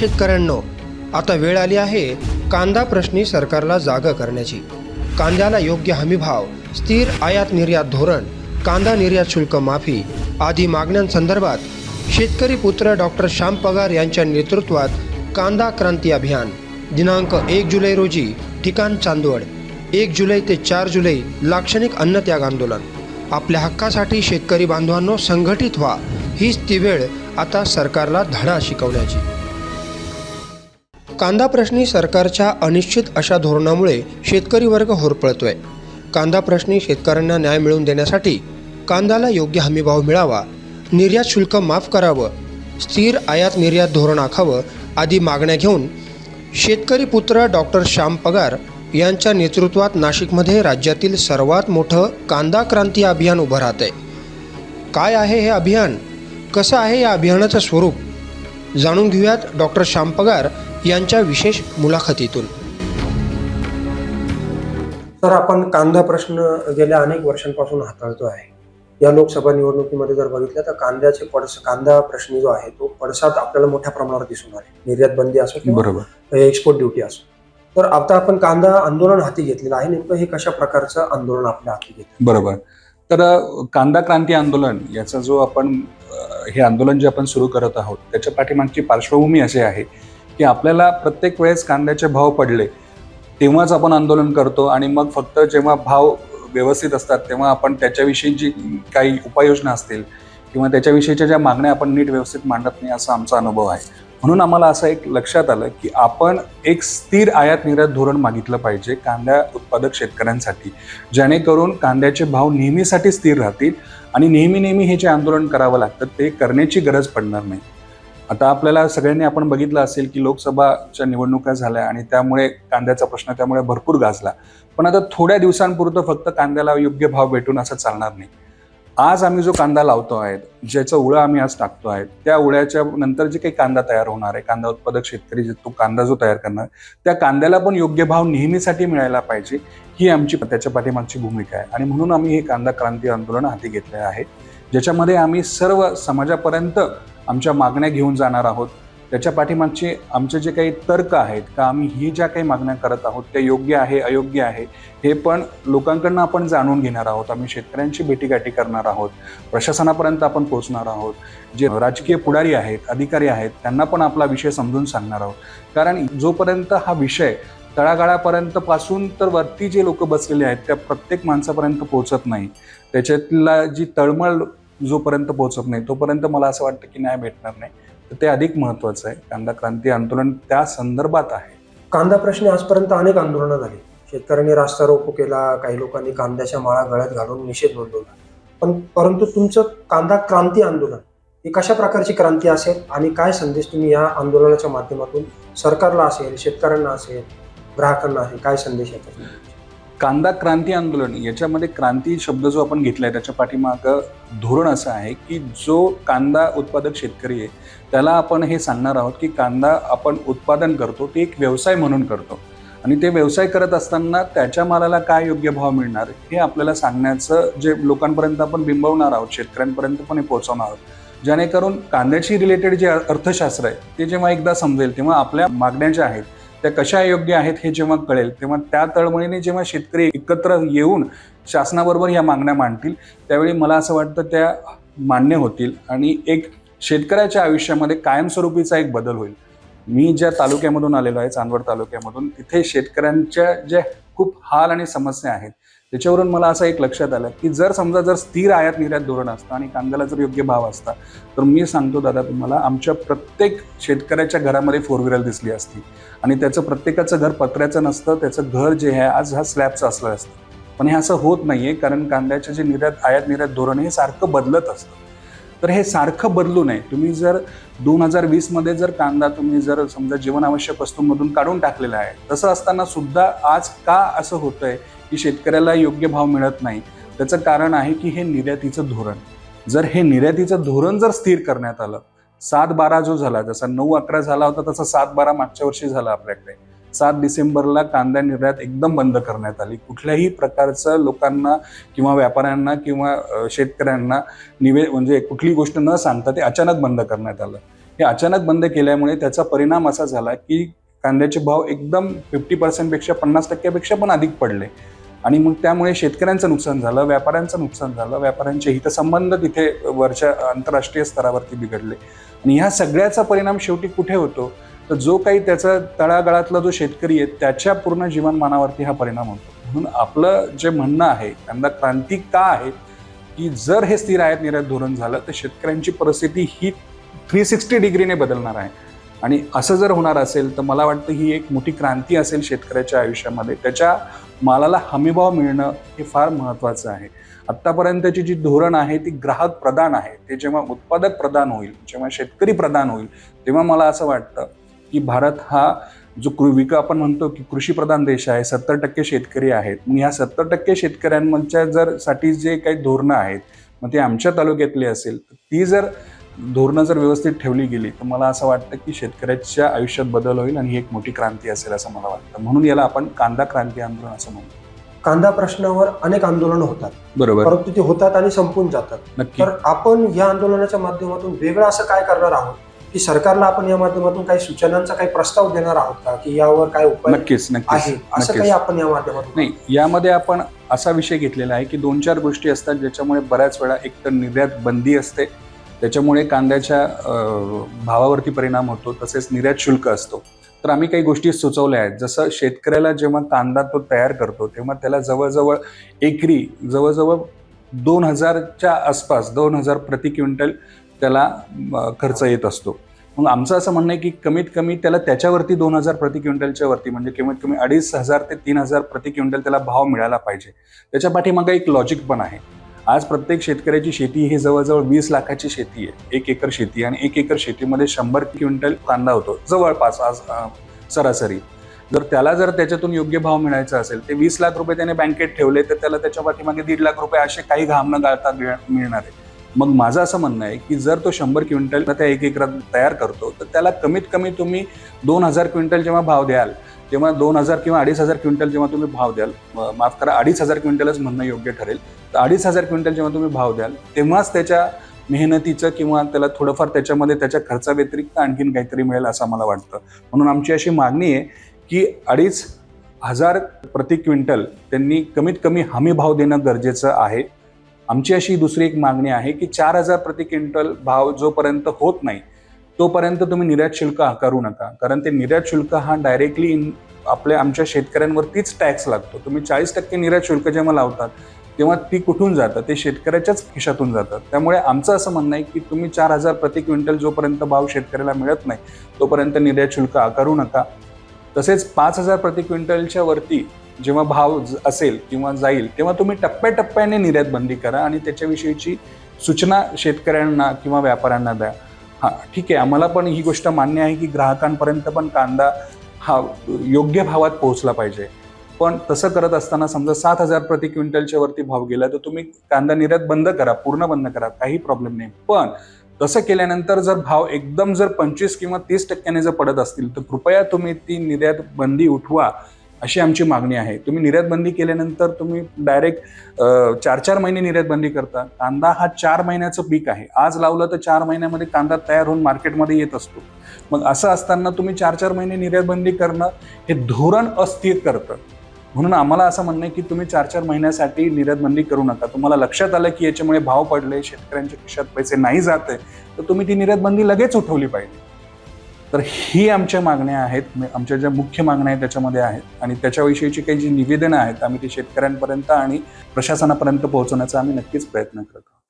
शेतकऱ्यांनो आता वेळ आली आहे कांदा प्रश्नी सरकारला जागा करण्याची. कांद्याला योग्य हमीभाव स्थिर आयात निर्यात धोरण कांदा निर्यात शुल्क माफी आदी मागण्यांसंदर्भात शेतकरी पुत्र डॉक्टर श्याम पगार यांच्या नेतृत्वात कांदा क्रांती अभियान. दिनांक एक जुलै रोजी ठिकाण चांदवड एक जुलै ते चार जुलै लाक्षणिक अन्नत्याग आंदोलन. आपल्या हक्कासाठी शेतकरी बांधवांनो संघटित व्हा. हीच ती वेळ आता सरकारला धडा शिकवण्याची. कांदा प्रश्नी सरकारच्या अनिश्चित अशा धोरणामुळे शेतकरी वर्ग होरपळतोय. कांदा प्रश्नी शेतकऱ्यांना न्याय मिळवून देण्यासाठी कांद्याला योग्य हमीभाव मिळावा निर्यात शुल्क माफ करावं स्थिर आयात निर्यात धोरण आखावं आदी मागण्या घेऊन शेतकरी पुत्र डॉक्टर श्याम पगार यांच्या नेतृत्वात नाशिकमध्ये राज्यातील सर्वात मोठं कांदा क्रांती अभियान उभं राहत आहे काय आहे हे अभियान? कसं आहे या अभियानाचं स्वरूप? जाणून घेऊयात डॉक्टर श्याम पगार यांच्या विशेष मुलाखतीतून. तर आपण कांदा प्रश्न गेल्या अनेक वर्षांपासून हाताळतो आहे. या लोकसभा निवडणुकीमध्ये जर बघितलं तर कांद्याचे पडस कांदा प्रश्न जो आहे तो पडसाद आपल्याला मोठ्या प्रमाणावर दिसून आहे निर्यात बंदी असो किंवा बरोबर. एक्सपोर्ट ड्युटी असो. तर आता आपण कांदा आंदोलन हाती घेतलेलं आहे. नेमकं हे कशा प्रकारचं आंदोलन आपल्या हाती घेतलं? बरोबर. तर कांदा क्रांती आंदोलन याचा जो आपण हे आंदोलन जे आपण सुरू करत आहोत त्याच्या पाठीमागची पार्श्वभूमी अशी आहे की आपल्याला प्रत्येक वेळेस कांद्याचे भाव पडले तेव्हाच आपण आंदोलन करतो आणि मग फक्त जेव्हा भाव व्यवस्थित असतात तेव्हा आपण त्याच्याविषयी जी काही उपाययोजना असतील किंवा त्याच्याविषयीच्या ज्या मागण्या आपण नीट व्यवस्थित मांडत नाही असा आमचा अनुभव आहे. म्हणून आम्हाला असं एक लक्षात आलं की आपण एक स्थिर आयात निर्यात धोरण मागितलं पाहिजे कांदा उत्पादक शेतकऱ्यांसाठी जेणेकरून कांद्याचे भाव नेहमीसाठी स्थिर राहतील आणि नेहमी नेहमी हे जे आंदोलन करावं लागतं ते करण्याची गरज पडणार नाही. आता आपल्याला सगळ्यांनी आपण बघितलं असेल की लोकसभाच्या निवडणुका झाल्या आणि त्यामुळे कांद्याचा प्रश्न त्यामुळे भरपूर गाजला. पण आता थोड्या दिवसांपुरतं फक्त कांद्याला योग्य भाव भेटून असं चालणार नाही. आज आम्ही जो कांदा लावतो आहे ज्याचा उळा आम्ही आज टाकतो आहे त्या उळ्याच्या नंतर जे काही कांदा तयार होणार आहे कांदा उत्पादक शेतकरी जे तो कांदा जो तयार करणार त्या कांद्याला पण योग्य भाव नेहमीसाठी मिळायला पाहिजे ही आमची त्याच्या पाठीमागची भूमिका आहे. आणि म्हणून आम्ही हे कांदा क्रांती आंदोलन हाती घेतले आहे ज्याच्यामध्ये आम्ही सर्व समाजापर्यंत आमच्या मागण्या घेऊन जाणार आहोत. त्याच्या पाठीमागचे आमचे जे काही तर्क आहेत का आम्ही ही ज्या काही मागण्या करत आहोत त्या योग्य आहे अयोग्य आहे हे पण लोकांकडनं आपण जाणून घेणार आहोत. आम्ही शेतकऱ्यांची भेटीगाठी करणार आहोत. प्रशासनापर्यंत आपण पोहोचणार आहोत. जे राजकीय पुढारी आहेत अधिकारी आहेत त्यांना पण आपला विषय समजून सांगणार आहोत. कारण जोपर्यंत हा विषय तळागाळापर्यंत पासून तर वरती जे लोक बसलेले आहेत त्या प्रत्येक माणसापर्यंत पोहोचत नाही. त्याच्यातला जी तळमळ जोपर्यंत पोहोचत नाही तोपर्यंत मला असं वाटतं की न्याय भेटणार नाही. तर ते अधिक महत्त्वाचं आहे. कांदा क्रांती आंदोलन त्या संदर्भात आहे. कांदा प्रश्नी आजपर्यंत अनेक आंदोलनं झाली. शेतकऱ्यांनी रास्ता रोको केला काही लोकांनी कांद्याच्या माळा गळ्यात घालून निषेध नोंदवला. पण परंतु तुमचं कांदा क्रांती आंदोलन ही कशा प्रकारची क्रांती असेल आणि काय संदेश तुम्ही या आंदोलनाच्या माध्यमातून सरकारला असेल शेतकऱ्यांना असेल ग्राहकांना असेल काय संदेश येतात कांदा क्रांती आंदोलन याच्यामध्ये क्रांती शब्द जो आपण घेतलाय त्याच्या पाठीमागं धोरण असं आहे की जो कांदा उत्पादक शेतकरी आहे त्याला आपण हे सांगणार आहोत की कांदा आपण उत्पादन करतो ते एक व्यवसाय म्हणून करतो. आणि ते व्यवसाय करत असताना त्याच्या मालाला काय योग्य भाव मिळणार हे आपल्याला सांगण्याचं जे लोकांपर्यंत आपण बिंबवणार आहोत शेतकऱ्यांपर्यंत पण हे पोहोचवणार आहोत. जेणेकरून कांद्याशी रिलेटेड जे अर्थशास्त्र आहे ते जेव्हा एकदा समजेल तेव्हा आपल्या मागण्या ज्या आहेत त्या कशा योग्य आहेत हे जेव्हा कळेल तेव्हा त्या तळमळीने जेव्हा शेतकरी एकत्र येऊन शासनाबरोबर या मागण्या मांडतील त्यावेळी मला असं वाटतं त्या मान्य होतील आणि एक शेतकऱ्याच्या आयुष्यामध्ये कायमस्वरूपीचा एक बदल होईल. मी ज्या तालुक्यामधून आलेलो आहे चांदवड तालुक्यामधून तिथे शेतकऱ्यांच्या ज्या खूप हाल आणि समस्या आहेत त्याच्यावरून मला असं एक लक्षात आलं की जर समजा जर स्थिर आयात निर्यात धोरण असतं आणि कांद्याला जर योग्य भाव असता तर मी सांगतो दादा तुम्हाला आमच्या प्रत्येक शेतकऱ्याच्या घरामध्ये फोर व्हीलर दिसली असती. आणि त्याचं प्रत्येकाचं घर पत्र्याचं नसतं त्याचं घर जे आहे आज हा स्लॅबचं असलं असतं. पण हे असं होत नाहीये कारण कांद्याचे जे निर्यात आयात निर्यात धोरण हे सारखं बदलत असतं. तर हे सारखं बदलू नये. तुम्ही जर दोन हजार वीसमध्ये जर कांदा तुम्ही जर समजा जीवनावश्यक वस्तूंमधून काढून टाकलेला आहे तसं असताना सुद्धा आज का असं होतंय? की शेतकऱ्याला योग्य भाव मिळत नाही. त्याचं कारण आहे की हे निर्यातीचं धोरण. जर हे निर्यातीचं धोरण जर स्थिर करण्यात आलं सात बारा जो झाला जसा नऊ अकरा झाला होता तसा सात बारा मागच्या वर्षी झाला आपल्याकडे. सात डिसेंबरला कांदा निर्यात एकदम बंद करण्यात आली. कुठल्याही प्रकारचं लोकांना किंवा व्यापाऱ्यांना किंवा शेतकऱ्यांना निवे म्हणजे कुठली गोष्ट न सांगता ते अचानक बंद करण्यात आलं. हे अचानक बंद केल्यामुळे त्याचा परिणाम असा झाला की कांद्याचे भाव एकदम फिफ्टी पर्सेंटपेक्षा पन्नास टक्क्यापेक्षा पण अधिक पडले. आणि मग त्यामुळे शेतकऱ्यांचं नुकसान झालं व्यापाऱ्यांचं नुकसान झालं व्यापाऱ्यांचे हितसंबंध तिथे वरच्या आंतरराष्ट्रीय स्तरावरती बिघडले. आणि ह्या सगळ्याचा परिणाम शेवटी कुठे होतो? तर जो काही त्याचा तळागाळातला जो शेतकरी आहे त्याच्या पूर्ण जीवनमानावरती हा परिणाम होतो. म्हणून आपलं जे म्हणणं आहे त्यांना क्रांती का आहे की जर हे स्थिर आयात निर्यात धोरण झालं तर शेतकऱ्यांची परिस्थिती ही थ्री सिक्स्टी डिग्रीने बदलणार आहे. आणि असं जर होणार असेल तर मला वाटतं ही एक मोठी क्रांती असेल शेतकऱ्याच्या आयुष्यामध्ये. त्याच्या मालाला हमीभाव मिळणं हे फार महत्त्वाचं आहे. आत्तापर्यंतची जी धोरण आहे ती ग्राहक प्रदान आहे. ते जेव्हा उत्पादक प्रदान होईल जेव्हा शेतकरी प्रदान होईल तेव्हा मला असं वाटतं की भारत हा जो कृविक आपण म्हणतो की कृषीप्रधान देश आहे सत्तर टक्के शेतकरी आहेत. मग ह्या सत्तर टक्के शेतकऱ्यांच्या जर साठी जे काही धोरणं आहेत मग ते आमच्या तालुक्यातली असेल ती जर धोरणं जर व्यवस्थित ठेवली गेली तर मला असं वाटतं की शेतकऱ्याच्या आयुष्यात बदल होईल आणि ही एक मोठी क्रांती असेल असं मला वाटतं. म्हणून याला आपण कांदा क्रांती आंदोलन असं म्हणतो. कांदा प्रश्नावर अनेक आंदोलनं होतात. बरोबर. परंतु ते होतात आणि संपून जातात. नक्की. तर आपण या आंदोलनाच्या माध्यमातून वेगळं असं काय करणार आहोत? की सरकारला आपण या माध्यमातून काही सूचनांचा काही प्रस्ताव देणार आहोत का? की यावर काय उपाय नक्कीच नक्कीच. आहे? असं. काही आपण या माध्यमातून नाही यामध्ये आपण असा विषय घेतलेला आहे की दोन चार गोष्टी असतात ज्याच्यामुळे बऱ्याच वेळा एक तर निर्यात बंदी असते त्याच्यामुळे कांद्याच्या भावावरती परिणाम होतो तसेच निर्यात शुल्क असतो. तर आम्ही काही गोष्टी सुचवल्या आहेत. जसं शेतकऱ्याला जेव्हा कांदा तो तयार करतो तेव्हा त्याला जवळजवळ एकरी जवळजवळ दोन हजारच्या आसपास दोन हजार प्रति क्विंटल त्याला खर्च येत असतो. मग आमचं असं म्हणणं आहे की कमीत कमी त्याला त्याच्यावरती दोन हजार प्रति क्विंटलच्या वरती म्हणजे कमीत कमी अडीच हजार ते तीन हजार प्रति क्विंटल त्याला भाव मिळाला पाहिजे. त्याच्या पाठीमागं एक लॉजिक पण आहे. आज प्रत्येक शेतकऱ्याची शेती ही जवळजवळ वीस लाखाची शेती आहे. एक एकर शेती आणि एक एकर शेतीमध्ये शंभर क्विंटल कांदा होतो. जवळपास आज सरासरी. जर त्याला जर त्याच्यातून योग्य भाव मिळायचा असेल ते वीस लाख रुपये त्याने बँकेत ठेवले तर त्याला त्याच्या पाठीमागे दीड लाख रुपये असे काही घाम न गाळता मिळणार आहे. मग माझं असं म्हणणं आहे की जर तो शंभर क्विंटल त्या एक एकरात तयार करतो तर त्याला कमीत कमी तुम्ही दोन हजार क्विंटल जेव्हा भाव द्याल तेव्हा दोन हजार किंवा अडीच हजार क्विंटल जेव्हा तुम्ही भाव द्याल माफ करा अडीच हजार क्विंटलच म्हणणं योग्य ठरेल. तर अडीच हजार क्विंटल जेव्हा तुम्ही भाव द्याल तेव्हाच त्याच्या मेहनतीचं किंवा त्याला थोडंफार त्याच्यामध्ये त्याच्या खर्चाव्यतिरिक्त आणखीन काहीतरी मिळेल असं मला वाटतं. म्हणून आमची अशी मागणी आहे की अडीच हजार प्रति क्विंटल त्यांनी कमीत कमी हमी भाव देणं गरजेचं आहे. आमची अशी दुसरी एक मागणी आहे की चार हजार प्रति क्विंटल भाव जोपर्यंत होत नाही तोपर्यंत तुम्ही निर्यात शुल्क आकारू नका. कारण ते निर्यात शुल्क हा डायरेक्टली इन आपल्या आमच्या शेतकऱ्यांवरतीच टॅक्स लागतो. तुम्ही चाळीस टक्के निर्यात शुल्क जेव्हा लावतात तेव्हा ती कुठून जातं ते शेतकऱ्याच्याच खिशातून जातात. त्यामुळे आमचं असं म्हणणं आहे की तुम्ही चार हजार प्रति क्विंटल जोपर्यंत भाव शेतकऱ्याला मिळत नाही तोपर्यंत निर्यात शुल्क आकारू नका. तसेच पाच हजार प्रति क्विंटलच्या वरती जेव्हा भाव ज- असेल किंवा जाईल तेव्हा तुम्ही टप्प्याटप्प्याने निर्यात बंदी करा आणि त्याच्याविषयीची सूचना शेतकऱ्यांना किंवा व्यापाऱ्यांना द्या. हां ठीक आहे. आम्हाला पण ही गोष्ट मान्य आहे की ग्राहकांपर्यंत पण कांदा हा योग्य भावात पोहोचला पाहिजे. पण तसं करत असताना समजा सात हजार प्रति क्विंटलच्या वरती भाव गेला तर तुम्ही कांदा निर्यात बंद करा पूर्ण बंद करा काही प्रॉब्लेम नाही. पण तसं केल्यानंतर जर भाव एकदम जर पंचवीस किंवा तीस टक्क्याने जर पडत असतील तर कृपया तुम्ही ती निर्यात बंदी उठवा. अशी आमची मागणी आहे. तुम्ही निर्यातबंदी केल्यानंतर तुम्ही डायरेक्ट चार चार महिने निर्यातबंदी करता. कांदा हा चार महिन्याचं पीक आहे. आज लावलं तर चार महिन्यामध्ये कांदा तयार होऊन मार्केटमध्ये येत असतो. मग असं असताना तुम्ही चार चार महिने निर्यातबंदी करणं हे धोरण अस्थिर करतं. म्हणून आम्हाला असं म्हणणं आहे की तुम्ही चार चार महिन्यासाठी निर्यातबंदी करू नका. तुम्हाला लक्षात आलं की याच्यामुळे भाव पडले शेतकऱ्यांच्या खिशात पैसे नाही जात आहे तर तुम्ही ती निर्यातबंदी लगेच उठवली पाहिजे. तर ही आमच्या मागण्या आहेत आमच्या ज्या मुख्य मागण्या आहेत त्याच्यामध्ये आहेत. आणि त्याच्याविषयीची काही जी निवेदनं आहेत आम्ही ती शेतकऱ्यांपर्यंत आणि प्रशासनापर्यंत पोहोचवण्याचा आम्ही नक्कीच प्रयत्न करतो.